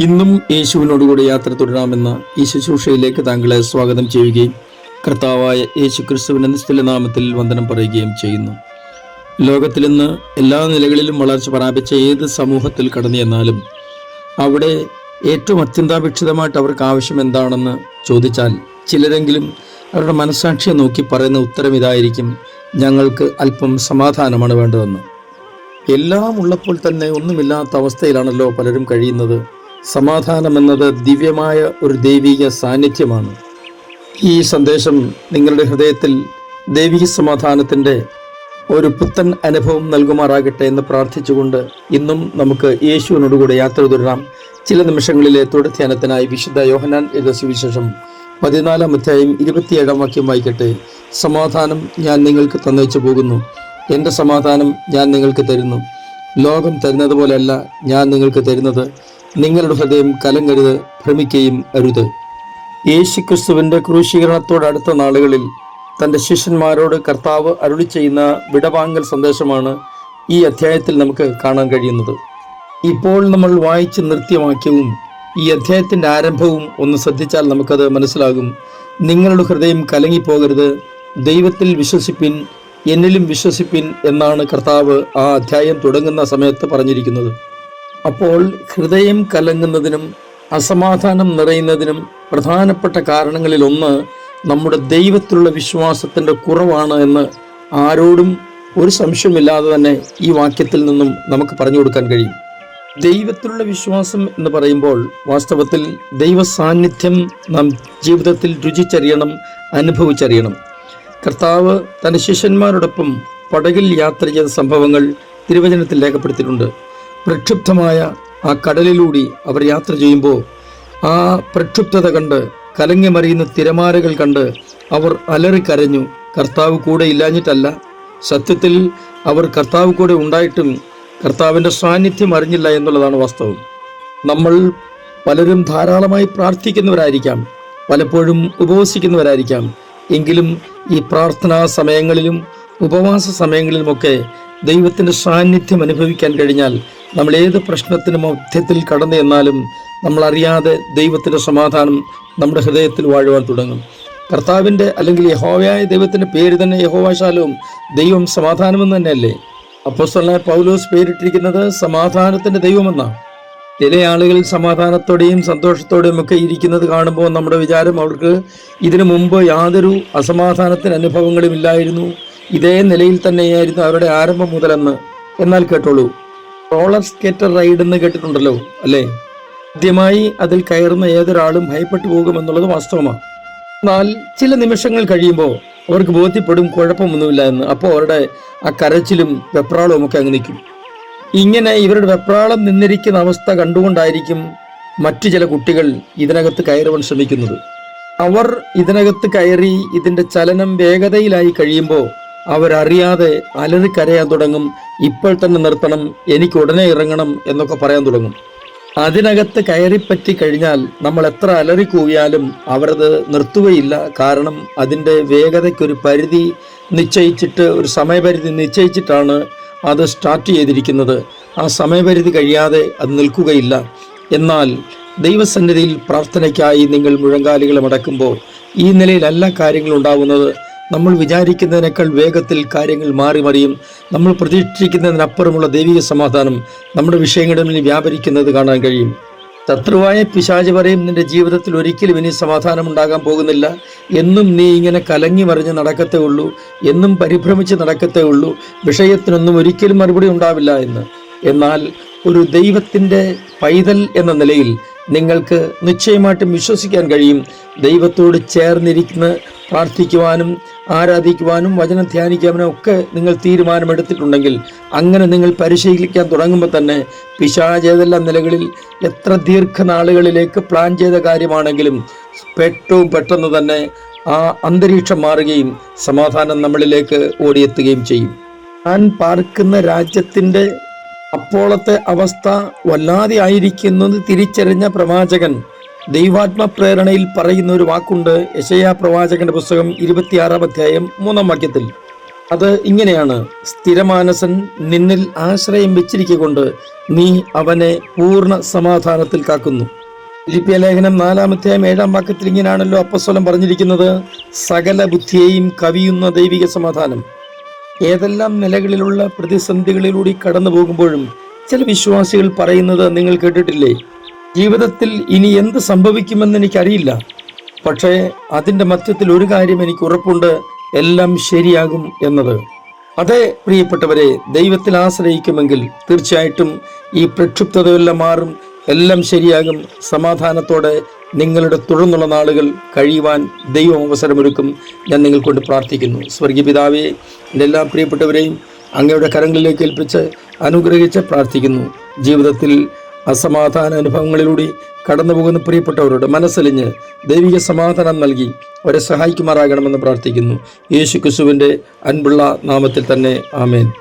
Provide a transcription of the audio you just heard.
ഇന്നും യേശുവിനോടുകൂടി യാത്ര തുടരാമെന്ന ഈ ശുശ്രൂഷയിലേക്ക് താങ്കളെ സ്വാഗതം ചെയ്യുകയും കർത്താവായ യേശു ക്രിസ്തുവിന്റെ നിസ്തുല നാമത്തിൽ വന്ദനം പറയുകയും ചെയ്യുന്നു. ലോകത്തിൽ ഇന്ന് എല്ലാ നിലകളിലും വളർച്ച പ്രാപിച്ച ഏത് സമൂഹത്തിൽ കടന്നു ചെന്നാലും അവിടെ ഏറ്റവും അത്യന്താപേക്ഷിതമായിട്ട് അവർക്ക് ആവശ്യം എന്താണെന്ന് ചോദിച്ചാൽ ചിലരെങ്കിലും അവരുടെ മനസ്സാക്ഷിയെ നോക്കി പറയുന്ന ഉത്തരം ഇതായിരിക്കും ഞങ്ങൾക്ക് അല്പം സമാധാനമാണ് വേണ്ടതെന്ന്. എല്ലാം ഉള്ളപ്പോൾ തന്നെ ഒന്നുമില്ലാത്ത അവസ്ഥയിലാണല്ലോ പലരും കഴിയുന്നത്. സമാധാനം എന്നത് ദിവ്യമായ ഒരു ദൈവിക സാന്നിധ്യമാണ്. ഈ സന്ദേശം നിങ്ങളുടെ ഹൃദയത്തിൽ ദൈവിക സമാധാനത്തിന്റെ ഒരു പുത്തൻ അനുഭവം നൽകുമാറാകട്ടെ എന്ന് പ്രാർത്ഥിച്ചുകൊണ്ട് ഇന്നും നമുക്ക് യേശുവിനോടുകൂടെ യാത്ര തുടരാം. ചില നിമിഷങ്ങളിലെ തുടർധ്യാനത്തിനായി വിശുദ്ധ യോഹനാൻ എഴുത സുവിശേഷം പതിനാലാം അധ്യായം ഇരുപത്തിയേഴാം വാക്യം വായിക്കട്ടെ. സമാധാനം ഞാൻ നിങ്ങൾക്ക് തന്നേച്ചു പോകുന്നു. എന്റെ സമാധാനം ഞാൻ നിങ്ങൾക്ക് തരുന്നു. ലോകം തരുന്നത് പോലെയല്ല ഞാൻ നിങ്ങൾക്ക് തരുന്നത്. നിങ്ങളുടെ ഹൃദയം കലങ്കരുത് ഭ്രമിക്കുകയും അരുത്. യേശുക്രിസ്തുവിന്റെ ക്രൂശീകരണത്തോടടുത്ത നാളുകളിൽ തന്റെ ശിഷ്യന്മാരോട് കർത്താവ് അരുളി ചെയ്യുന്ന വിടവാങ്ങൽ സന്ദേശമാണ് ഈ അധ്യായത്തിൽ നമുക്ക് കാണാൻ കഴിയുന്നത്. ഇപ്പോൾ നമ്മൾ വായിച്ച് നൃത്യമാക്കിയവും ഈ അധ്യായത്തിന്റെ ആരംഭവും ഒന്ന് ശ്രദ്ധിച്ചാൽ നമുക്കത് മനസ്സിലാകും. നിങ്ങളുടെ ഹൃദയം കലങ്ങിപ്പോകരുത്. ദൈവത്തിൽ വിശ്വസിപ്പിൻ എന്നിലും വിശ്വസിപ്പിൻ എന്നാണ് കർത്താവ് ആ അധ്യായം തുടങ്ങുന്ന സമയത്ത് പറഞ്ഞിരിക്കുന്നത്. അപ്പോൾ ഹൃദയം കലങ്ങുന്നതിനും അസമാധാനം നിറയുന്നതിനും പ്രധാനപ്പെട്ട കാരണങ്ങളിൽ ഒന്ന് നമ്മുടെ ദൈവത്തിലുള്ള വിശ്വാസത്തിന്റെ കുറവാണ് എന്ന് ആരോടും ഒരു സംശയമില്ലാതെ തന്നെ ഈ വാക്യത്തിൽ നിന്നും നമുക്ക് പറഞ്ഞു കൊടുക്കാൻ കഴിയും. ദൈവത്തിലുള്ള വിശ്വാസം എന്ന് പറയുമ്പോൾ വാസ്തവത്തിൽ ദൈവ സാന്നിധ്യം നാം ജീവിതത്തിൽ രുചിച്ചറിയണം അനുഭവിച്ചറിയണം. കർത്താവ് തന്റെ ശിഷ്യന്മാരോടൊപ്പം പടകിൽ യാത്ര ചെയ്ത സംഭവങ്ങൾ തിരുവചനത്തിൽ രേഖപ്പെടുത്തിയിട്ടുണ്ട്. പ്രക്ഷുബ്ധമായ ആ കടലിലൂടെ അവർ യാത്ര ചെയ്യുമ്പോൾ ആ പ്രക്ഷുബ്ധത കണ്ട് കലങ്ങി മറിയുന്ന തിരമാലകൾ കണ്ട് അവർ അലറിക്കരഞ്ഞു കർത്താവ് കൂടെ ഇല്ലാഞ്ഞിട്ടല്ല. സത്യത്തിൽ അവർ കർത്താവ് കൂടെ ഉണ്ടായിട്ടും കർത്താവിന്റെ സാന്നിധ്യം അറിഞ്ഞില്ല എന്നുള്ളതാണ് വാസ്തവം. നമ്മൾ പലരും ധാരാളമായി പ്രാർത്ഥിക്കുന്നവരായിരിക്കാം. പലപ്പോഴും ഉപവസിക്കുന്നവരായിരിക്കാം. എങ്കിലും ഈ പ്രാർത്ഥനാ സമയങ്ങളിലും ഉപവാസ സമയങ്ങളിലുമൊക്കെ ദൈവത്തിന്റെ സാന്നിധ്യം അനുഭവിക്കാൻ കഴിഞ്ഞാൽ നമ്മൾ ഏത് പ്രശ്നത്തിനും മധ്യത്തിൽ കടന്നു എന്നാലും നമ്മൾ അറിയാതെ ദൈവത്തിന്റെ സമാധാനം നമ്മുടെ ഹൃദയത്തിൽ വാഴുവാൻ തുടങ്ങും. കർത്താവിന്റെ അല്ലെങ്കിൽ യഹോവയായ ദൈവത്തിന്റെ പേര് തന്നെ യഹോവാശാലവും ദൈവം സമാധാനമെന്ന് തന്നെയല്ലേ? അപ്പോസ്തലനായ പൗലോസ് പേരിട്ടിരിക്കുന്നത് സമാധാനത്തിന്റെ ദൈവമെന്നാണ്. ചില ആളുകൾ സമാധാനത്തോടെയും സന്തോഷത്തോടെയും ഒക്കെ ഇരിക്കുന്നത് കാണുമ്പോൾ നമ്മുടെ വിചാരം അവർക്ക് ഇതിനു മുമ്പ് യാതൊരു അസമാധാനത്തിന് അനുഭവങ്ങളും ഇല്ലായിരുന്നു. ഇതേ നിലയിൽ തന്നെയായിരുന്നു അവരുടെ ആരംഭം മുതലെന്ന് എന്നാൽ കേട്ടോളൂ. റോളർ സ്കേറ്റർ റൈഡ് എന്ന് കേട്ടിട്ടുണ്ടല്ലോ അല്ലേ? ആദ്യമായി അതിൽ കയറുന്ന ഏതൊരാളും ഭയപ്പെട്ടു പോകുമെന്നുള്ളത് വാസ്തവമാണ്. എന്നാൽ ചില നിമിഷങ്ങൾ കഴിയുമ്പോൾ അവർക്ക് ബോധ്യപ്പെടും കുഴപ്പമൊന്നുമില്ല എന്ന്. അപ്പോൾ അവരുടെ ആ കരച്ചിലും വെപ്രാളവും ഒക്കെ അങ്ങ് നിൽക്കും. ഇങ്ങനെ ഇവരുടെ വെപ്രാളം നിന്നിരിക്കുന്ന അവസ്ഥ കണ്ടുകൊണ്ടായിരിക്കും മറ്റു ചില കുട്ടികൾ ഇതിനകത്ത് കയറുവാൻ ശ്രമിക്കുന്നത്. അവർ ഇതിനകത്ത് കയറി ഇതിന്റെ ചലനം വേഗതയിലായി കഴിയുമ്പോൾ അവരറിയാതെ അലറി കരയാൻ തുടങ്ങും. ഇപ്പോൾ തന്നെ നിർത്തണം എനിക്ക് ഉടനെ ഇറങ്ങണം എന്നൊക്കെ പറയാൻ തുടങ്ങും. അതിനകത്ത് കയറിപ്പറ്റി കഴിഞ്ഞാൽ നമ്മൾ എത്ര അലറി കൂവിയാലും അവരത് നിർത്തുകയില്ല. കാരണം അതിന്റെ വേഗതയ്ക്കൊരു പരിധി നിശ്ചയിച്ചിട്ട് ഒരു സമയപരിധി നിശ്ചയിച്ചിട്ടാണ് അത് സ്റ്റാർട്ട് ചെയ്തിരിക്കുന്നത്. ആ സമയപരിധി കഴിയാതെ അത് നിൽക്കുകയില്ല. എന്നാൽ ദൈവസന്നിധിയിൽ പ്രാർത്ഥനയ്ക്കായി നിങ്ങൾ മുഴങ്കാലുകൾ മടക്കുമ്പോൾ ഈ നിലയിലല്ല കാര്യങ്ങൾ ഉണ്ടാകുന്നത് നമ്മൾ വിചാരിക്കുന്നതിനേക്കാൾ വേഗത്തിൽ കാര്യങ്ങൾ മാറി മറിയും. നമ്മൾ പ്രതീക്ഷിക്കുന്നതിനപ്പുറമുള്ള ദൈവിക സമാധാനം നമ്മുടെ വിഷയങ്ങളിൽ വ്യാപരിക്കുന്നത് കാണാൻ കഴിയും. ശത്രുവായ പിശാജ് പറയും നിന്റെ ജീവിതത്തിൽ ഒരിക്കലും ഇനി സമാധാനം ഉണ്ടാകാൻ പോകുന്നില്ല. എന്നും നീ ഇങ്ങനെ കലങ്ങി മറിഞ്ഞ് നടക്കത്തേ ഉള്ളൂ. എന്നും പരിഭ്രമിച്ച് നടക്കത്തേ ഉള്ളൂ. വിഷയത്തിനൊന്നും ഒരിക്കലും മറുപടി ഉണ്ടാവില്ല എന്ന്. എന്നാൽ ഒരു ദൈവത്തിന്റെ പൈതൽ എന്ന നിലയിൽ നിങ്ങൾക്ക് നിശ്ചയമായിട്ടും വിശ്വസിക്കാൻ കഴിയും. ദൈവത്തോട് ചേർന്നിരിക്കുന്ന പ്രാർത്ഥിക്കുവാനും ആരാധിക്കുവാനും വചനം ധ്യാനിക്കാനും ഒക്കെ നിങ്ങൾ തീരുമാനമെടുത്തിട്ടുണ്ടെങ്കിൽ അങ്ങനെ നിങ്ങൾ പരിശീലിക്കാൻ തുടങ്ങുമ്പോൾ തന്നെ പിശാചേതെല്ലാം നിലകളിൽ എത്ര ദീർഘനാളുകളിലേക്ക് പ്ലാൻ ചെയ്ത കാര്യമാണെങ്കിലും ഏറ്റവും പെട്ടെന്ന് തന്നെ ആ അന്തരീക്ഷം മാറുകയും സമാധാനം നമ്മളിലേക്ക് ഓടിയെത്തുകയും ചെയ്യും. താൻ പാർക്കുന്ന രാജ്യത്തിന്റെ അപ്പോളത്തെ അവസ്ഥ വല്ലാതെ ആയിരിക്കുന്നത് തിരിച്ചറിഞ്ഞ പ്രവാചകൻ ദൈവാത്മ പ്രേരണയിൽ പറയുന്ന ഒരു വാക്കുണ്ട് യശയാ പ്രവാചകന്റെ പുസ്തകം ഇരുപത്തിയാറാം അധ്യായം മൂന്നാം വാക്യത്തിൽ. അത് ഇങ്ങനെയാണ് സ്ഥിരമാനസൻ നിന്നിൽ ആശ്രയം വെച്ചിരിക്കൊണ്ട് നീ അവനെ പൂർണ സമാധാനത്തിൽ കാക്കുന്നു. ലിപ്യ ലേഖനം നാലാമത്തെയും ഏഴാം വാക്യത്തിൽ ഇങ്ങനെയാണല്ലോ അപ്പസ്വലം പറഞ്ഞിരിക്കുന്നത് സകല ബുദ്ധിയെയും കവിയുന്ന ദൈവിക സമാധാനം. ഏതെല്ലാം നിലകളിലുള്ള പ്രതിസന്ധികളിലൂടെ കടന്നു പോകുമ്പോഴും ചില വിശ്വാസികൾ പറയുന്നത് നിങ്ങൾ കേട്ടിട്ടില്ലേ? ജീവിതത്തിൽ ഇനി എന്ത് സംഭവിക്കുമെന്ന് എനിക്കറിയില്ല. പക്ഷേ അതിന്റെ മധ്യത്തിൽ ഒരു കാര്യം എനിക്ക് ഉറപ്പുണ്ട് എല്ലാം ശരിയാകും എന്നത്. അതേ പ്രിയപ്പെട്ടവരെ ദൈവത്തിൽ ആശ്രയിക്കുമെങ്കിൽ തീർച്ചയായിട്ടും ഈ പ്രക്ഷുബ്ധതയെല്ലാം മാറും എല്ലാം ശരിയാകും സമാധാനത്തോടെ നിങ്ങളുടെ തുടർന്നുള്ള നാളുകൾ കഴിയുവാൻ ദൈവം അവസരമൊരുക്കും. ഞാൻ നിങ്ങൾക്കൊണ്ട് പ്രാർത്ഥിക്കുന്നു. സ്വർഗീയ പിതാവേ എന്റെ എല്ലാ പ്രിയപ്പെട്ടവരെയും അങ്ങയുടെ കരങ്ങളിലേക്ക് ഏൽപ്പിച്ച് അനുഗ്രഹിച്ച് പ്രാർത്ഥിക്കുന്നു. ജീവിതത്തിൽ അസമാധാന അനുഭവങ്ങളിലൂടെ കടന്നു പോകുന്ന പ്രിയപ്പെട്ടവരോട് മനസ്സലിഞ്ഞ് ദൈവിക സമാധാനം നൽകി അവരെ സഹായിക്കുമാറാകണമെന്ന് പ്രാർത്ഥിക്കുന്നു. യേശു ക്രിസ്തുവിന്റെ അൻപുള്ള നാമത്തിൽ തന്നെ ആമേൻ.